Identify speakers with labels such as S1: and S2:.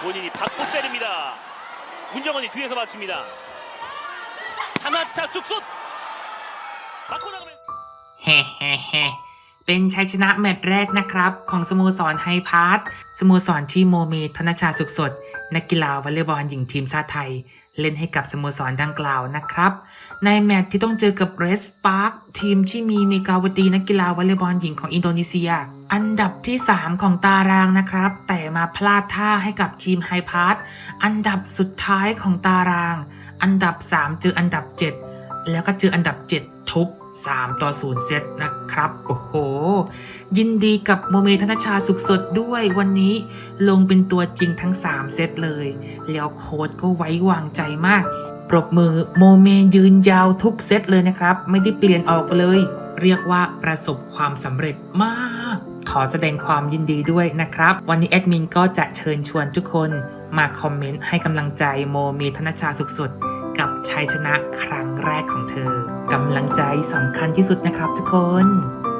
S1: 본인이 받고 때립니다. 문정원이 뒤에서 맞춥니다. 하나차 쑥쑥 맞고 나가면
S2: เฮ้เฮ้เฮ้เป็นชัยชนะแมตช์แรกนะครับ ของสโมสรไฮพาร์ทสโมสรที่โมเมธนชาสุขสด นักกีฬาวอลเลย์บอลหญิงทีมชาติไทย เล่นให้กับสโมสรดังกล่าวนะครับ ในแมตช์ที่ต้องเจอกับเรสปาร์คทีมที่มีเมกาวดีนักกีฬาวอลเลย์บอลหญิงของอินโดนีเซีย อันดับที่ 3 ของตารางนะครับ แต่มาพลาดท่าให้กับทีมไฮพาร์ทอันดับสุดท้ายของตาราง อันดับ 3 เจออันดับ 7 แล้วก็เจออันดับ 7 ทุบ3 ต่อ 0 เซตนะครับ โอ้โห ยินดีกับโมเมธนชาสุขสดด้วยวันนี้ลงเป็นตัวจริงทั้ง 3 เซตเลย แล้วโค้ดก็ไว้วางใจมาก ปรบมือโมเมยืนยาวทุกเซตเลยนะครับ ไม่ได้เปลี่ยนออกเลย เรียกว่าประสบความสำเร็จมาก ขอแสดงความยินดีด้วยนะครับ วันนี้แอดมินก็จะเชิญชวนทุกคนมาคอมเมนต์ให้กำลังใจโมเมธนชาสุขสดกับชัยชนะครั้งแรกของเธอกำลังใจสำคัญที่สุดนะครับทุกคน